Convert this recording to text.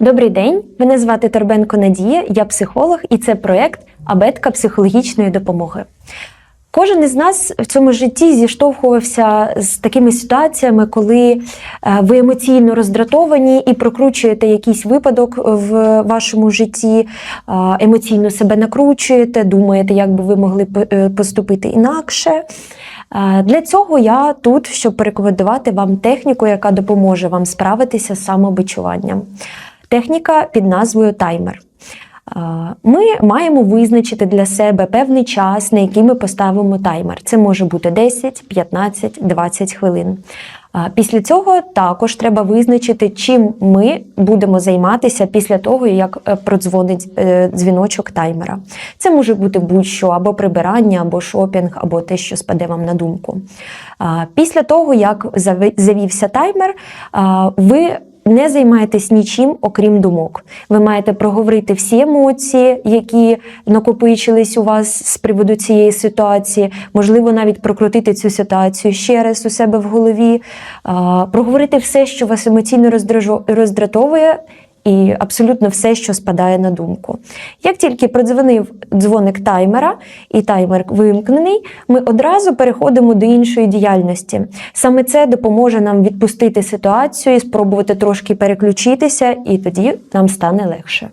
Добрий день, мене звати Торбенко Надія, я психолог, і це проект Абетка психологічної допомоги. Кожен із нас в цьому житті зіштовхувався з такими ситуаціями, коли е, ви емоційно роздратовані і прокручуєте якийсь випадок в вашому житті, е, емоційно себе накручуєте, думаєте, як би ви могли е, поступити інакше. Для цього я тут, щоб порекомендувати вам техніку, яка допоможе вам справитися з самобичуванням. Техніка під назвою таймер. Е, Ми маємо визначити для себе певний час, на який ми поставимо таймер. Це може бути 10, 15, 20 хвилин. Е, Після цього також треба визначити, чим ми будемо займатися після того, як е, продзвонить дзвіночок таймера. Це може бути будь-що або прибирання, або шопінг, або те, що спаде вам на думку. Після того, як завівся таймер, ви не займайтесь нічим, окрім думок. Ви маєте проговорити всі емоції, які накопичились у вас з приводу цієї ситуації. Можливо, навіть прокрутити цю ситуацію ще раз у себе в голові, проговорити все, що вас емоційно роздратовує. І абсолютно все, що спадає на думку. Як тільки продзвонив дзвоник таймера і таймер вимкнений, ми одразу переходимо до іншої діяльності. Саме це допоможе нам відпустити ситуацію і спробувати трошки переключитися, і тоді нам стане легше.